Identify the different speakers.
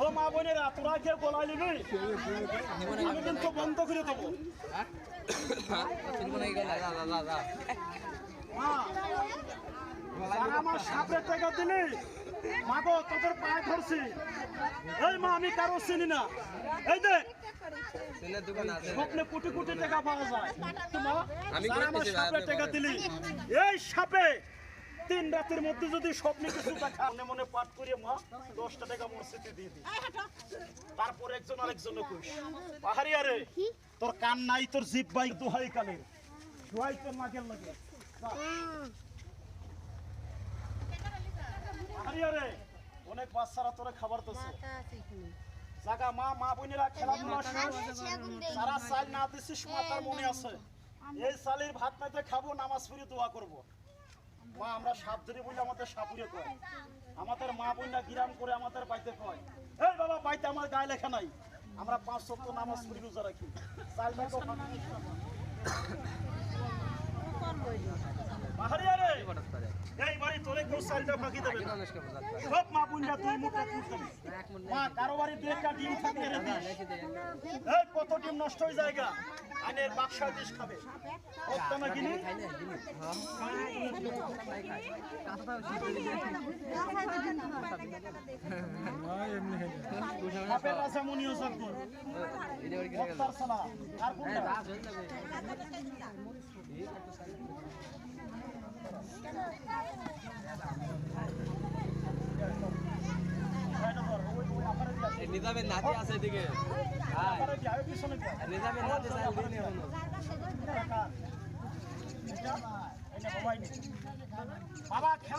Speaker 1: ও মা বোনেরা তোরা কেউ গলায় নিবি আমি কিন্তু বন্ধ করে দেবো মা আমার সাপের টাকা দিলি মাগো তোদের পায়ে ধরছি এই মা, আমি কারও চিনি না। এই দেখ স্বপ্নে কোটি কোটি টাকা পাওয়া যায়।
Speaker 2: আমি
Speaker 1: আমার
Speaker 2: আপনি
Speaker 1: টাকা দিলি। এই সাপে তিন রাতের মধ্যে যদি স্বপ্নে কিছু দেখা মনে মনে পাঠ করিয়ে মা দশটা টাকা মসজিদে দিয়ে দিই তারপর একজন আরেকজন কইস পাহাড়ি আরে তোর কান নাই তোর জিপ বাই দোহাই কালের দোহাই তোর নাকের লাগে। পাহাড়ি আরে অনেক বাচ্চারা তোরে খাবার দিচ্ছে। জাগা মা মা বোনেরা খেলাধুলা সারা সাল না দিছিস মাতার মনে আছে। এই সালের ভাত নাইতে খাব নামাজ পড়ে দোয়া করব। মা আমরা সাপ ধরে বলে আমাদের সাপুরে কয়। আমাদের মা বোনরা গিরাম করে আমাদের বাইতে কয় এই বাবা বাইতে আমার গায়ে লেখা নাই। আমরা পাঁচ সপ্ত নামাজ পড়ি রোজা রাখি। চাল ভাই তো ফাঁকি দিস না। পাহাড়িয়া রে, এই বাড়ি তোরে কেউ চালটা ফাঁকি দেবে সব মা বোনরা তুই মুখে তুই মা কারও বাড়ি দু একটা ডিম থাকলে রে দিস। এই কত ডিম নষ্ট হয়ে জায়গা আইনের বাক্সা দিস খাবে। না কিনি মনিও আর কোনটা এটা ধর, ওই ওই আপারে দিয়া দে।
Speaker 2: নিজামের নাতি আছে এদিকে। নিজামের নাতি।
Speaker 1: বাবা খেলা